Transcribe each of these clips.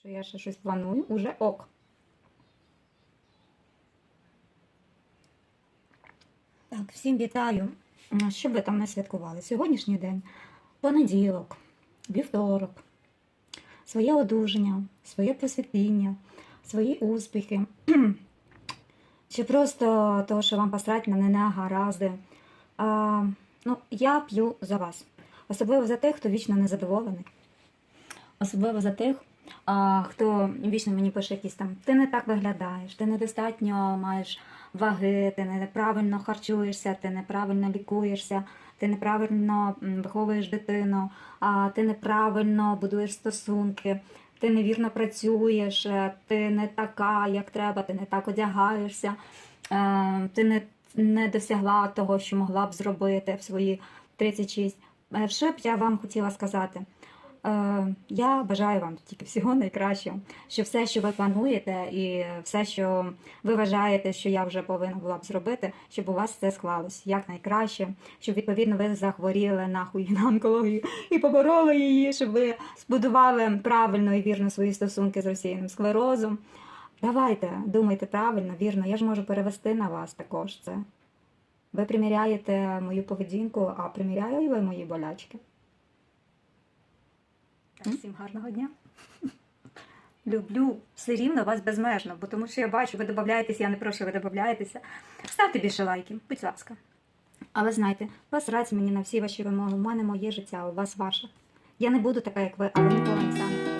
що я ще щось планую, уже ок. Так, всім вітаю. Що б ви там не святкували? Сьогоднішній день, понеділок, вівторок, своє одужання, своє просвітління, свої успіхи. Чи просто того, що вам посрать на негаразди. А, ну, я п'ю за вас. Особливо за тих, хто вічно незадоволений. Особливо за тих, хто вічно мені пише якісь там ти не так виглядаєш, ти недостатньо маєш ваги, ти неправильно харчуєшся, ти неправильно лікуєшся, ти неправильно виховуєш дитину, ти неправильно будуєш стосунки, ти невірно працюєш, е, ти не така, як треба, ти не так одягаєшся, е, ти не, не досягла того, що могла б зробити в свої 36. Е, Що б я вам хотіла сказати? Е, Я бажаю вам тільки всього найкращого, що все, що ви плануєте, і все, що ви вважаєте, що я вже повинна була б зробити, щоб у вас це склалось якнайкраще, щоб відповідно ви захворіли нахуй на онкологію і побороли її, щоб ви збудували правильно і вірно свої стосунки з розсіяним склерозом. Давайте, думайте правильно, вірно. Я ж можу перевести на вас також це. Ви приміряєте мою поведінку, а приміряю ви мої болячки. Всім гарного дня. Люблю все рівно вас безмежно, бо тому що я бачу, ви додаєтеся, я не прошу, ви додаєтеся. Ставте більше лайків, будь ласка. Але знайте, вас раць мені на всі ваші вимоги. У мене моє життя, у вас ваше. Я не буду така, як ви, але не стану.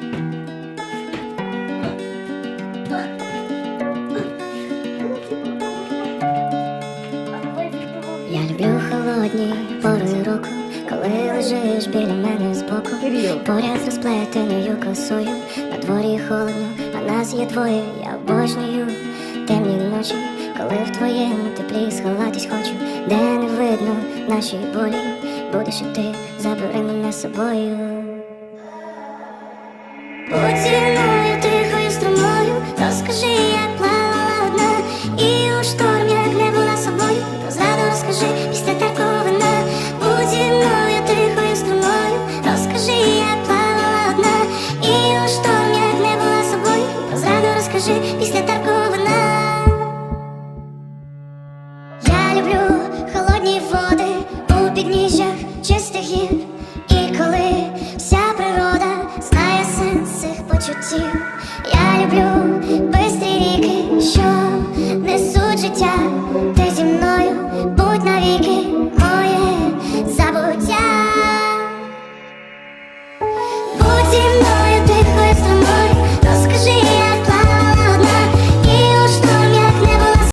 Я люблю холодні пори року, лежиш біля мене збоку. Поряд з розплетеною косою, на дворі холодно, а нас є двоє, я обожнюю темні ночі, коли в твоєму теплі сховатись хочу, де не видно наші болі, будеш і ти, забери мене з собою. Поцілуй